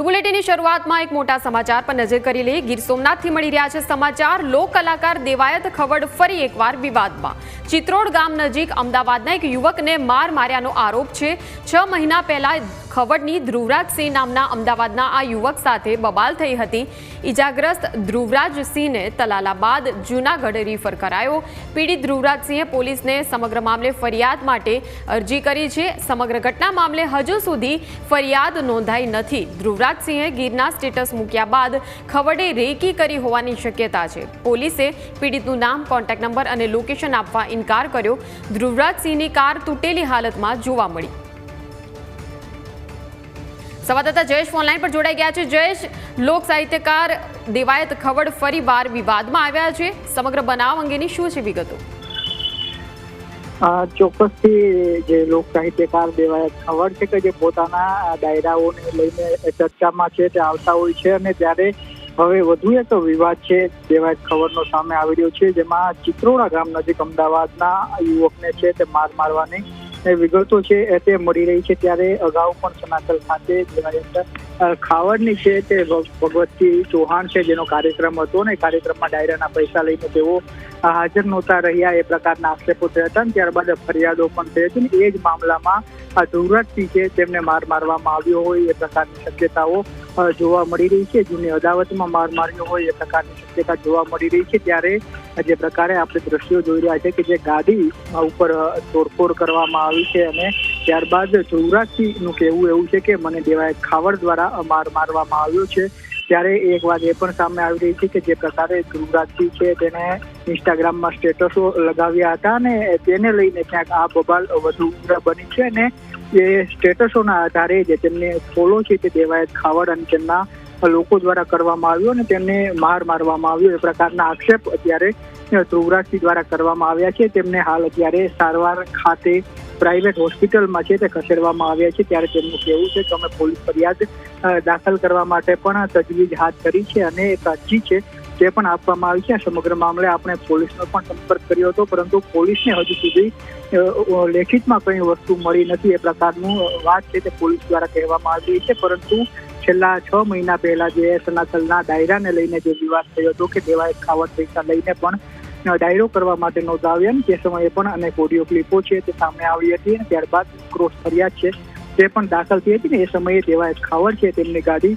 તો બુલેટિનની શરૂઆતમાં એક મોટા સમાચાર પર નજર કરી લઈએ. ગીર સોમનાથથી મળી રહ્યા છે સમાચાર. લોક કલાકાર દેવાયત ખવડ ફરી એકવાર વિવાદમાં. ચિત્રોડ ગામ નજીક અમદાવાદના એક યુવકને માર માર્યાનો આરોપ છે. છ મહિના પહેલા ખવડની ધ્રુવરાજસિંહ નામના અમદાવાદના આ યુવક સાથે બબાલ થઈ હતી. ઈજાગ્રસ્ત ધ્રુવરાજસિંહને તલાલા બાદ જૂનાગઢ રિફર કરાયો. પીડિત ધ્રુવરાજસિંહે પોલીસને સમગ્ર મામલે ફરિયાદ માટે અરજી કરી છે. સમગ્ર ઘટના મામલે હજુ સુધી ફરિયાદ નોંધાઈ નથી. ધ્રુવરાજસિંહે ગીરના સ્ટેટસ મૂક્યા બાદ ખવડે રેકી કરી હોવાની શક્યતા છે. પોલીસે પીડિતનું નામ, કોન્ટેક્ટ નંબર અને લોકેશન આપવા ઇનકાર કર્યો. ધ્રુવરાજસિંહની કાર તૂટેલી હાલતમાં જોવા મળી. સંવાદદાતા જયેશ ઓનલાઈન પર જોડાઈ ગયા છે. જયેશ, લોક સાહિત્યકાર દેવાયત ખવડ ફરી વાર વિવાદમાં આવ્યા છે. સમગ્ર બનાવ અંગેની શું છે વિગતો? ચોક્કસથી જે લોક સાહિત્યકાર દેવાયત ખવડ છે કે જે પોતાના ડાયરાઓને લઈને ચર્ચામાં છે, તે આવતા હોય છે અને ત્યારે હવે વધુ એક વિવાદ છે, દેવાયત ખબરનો સામે આવી રહ્યો છે, જેમાં ચિત્રોડા ગામ નજીક અમદાવાદના યુવકને છે તે માર મારવાની વિગતો છે તે મળી રહી છે ત્યારે અગાઉ પણ સનાતલ ખાતે દેવાયત અ, ખાવડની છે તે ભગવતસિંહ ચૌહાણ છે જેનો કાર્યક્રમ હતો ને કાર્યક્રમમાં ડાયરાના પૈસા લઈને તેઓ હાજર નહોતા રહ્યા, એ પ્રકારના આક્ષેપો થયા હતા અને ત્યારબાદ ફરિયાદો પણ થઈ હતી ને એ જ મામલામાં આ ધ્રુવરાજસિંહ છે તેમને માર મારવામાં આવ્યો હોય એ પ્રકારની શક્યતાઓ જોવા મળી રહી છે. જૂની અદાવતમાં માર માર્યો હોય એ પ્રકારની શક્યતા જોવા મળી રહી છે. ત્યારે જે પ્રકારે આપણે દ્રશ્યો જોઈ રહ્યા છે કે જે ગાડી ઉપર તોડફોડ કરવામાં આવી છે અને ત્યારબાદ ધ્રુવરાજસિંહનું કહેવું એવું છે કે મને દેવાય ખાવડ દ્વારા માર મારવામાં આવ્યો છે. ત્યારે એક વાત એ પણ સામે આવી રહી છે કે જે પ્રકારે ધ્રુવરાજસિંહ છે તેને ઇન્સ્ટાગ્રામમાં સ્ટેટસો લગાવ્યા હતા અને તેને લઈને ક્યાંક આ બબાલ વધુ ઉગ્ર બની છે અને એ સ્ટેટસોના આધારે જે તેમને ફોલો છે તે દેવાયત ખાવડ અને તેમના લોકો દ્વારા કરવામાં આવ્યો અને તેમને માર મારવામાં આવ્યો. એ પ્રકારના આક્ષેપ અત્યારે ધ્રુવરાજસિંહ દ્વારા કરવામાં આવ્યા છે. તેમને હાલ અત્યારે સારવાર ખાતે પ્રાઇવેટ હોસ્પિટલમાં છે તે ખસેડવામાં આવ્યા છે. ત્યારે તેમનું કહેવું છે કે અમે પોલીસ ફરિયાદ દાખલ કરવા માટે પણ તજવીજ હાથ ધરી છે અને એક અરજી છે તે પણ આપવામાં આવી છે. આ સમગ્ર મામલે આપણે પોલીસનો પણ સંપર્ક કર્યો હતો, પરંતુ પોલીસને હજુ સુધી લેખિતમાં કઈ વસ્તુ મળી નથી. એ પ્રકારનું વાત છે તે પોલીસ દ્વારા કહેવામાં આવી છે. પરંતુ છેલ્લા છ મહિના પહેલા જે સનાતલના ડાયરાને લઈને જે વિવાદ થયો હતો કે દેવાયત ખાવટ પૈસા લઈને પણ ડાયરો કરવા માટે નોંધાવ્યા આવ્યા ને તે સમયે પણ અનેક ઓડિયો ક્લિપો છે તે સામે આવી હતી અને ત્યારબાદ ક્રોસ ફરિયાદ છે તે પણ દાખલ થઈ હતી ને એ સમયે દેવાયત ખાવડ છે તેમની ગાડી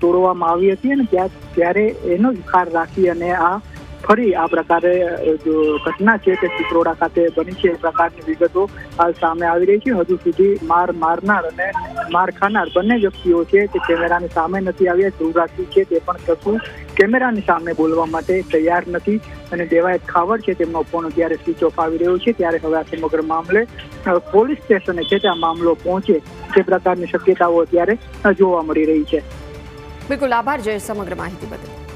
તોડવામાં આવી હતી અને ત્યાં ત્યારે એનો જ ખાર રાખી અને આ ફરી આ પ્રકારે ઘટના છે તે ચિત્રોડા ખાતે બની છે, એ પ્રકારની વિગતો સામે આવી રહી છે. હજુ સુધી માર મારનાર અને માર ખાનાર બંને વ્યક્તિઓ છે તે કેમેરાની સામે નથી આવ્યા. ધ્રુવરાજસિંહ છે તે પણ કશું કેમેરાની સામે બોલવા માટે તૈયાર નથી. અને દેવાયત ખાવડ છે, તેમનો ફોન અત્યારે સ્વિચ ઓફ આવી રહ્યો છે. ત્યારે હવે આ સમગ્ર મામલે પોલીસ સ્ટેશને છે ત્યાં મામલો પહોંચે તે પ્રકારની શક્યતાઓ અત્યારે જોવા મળી રહી છે. બિલકુલ આભાર, જય સમગ્ર માહિતી બદલ.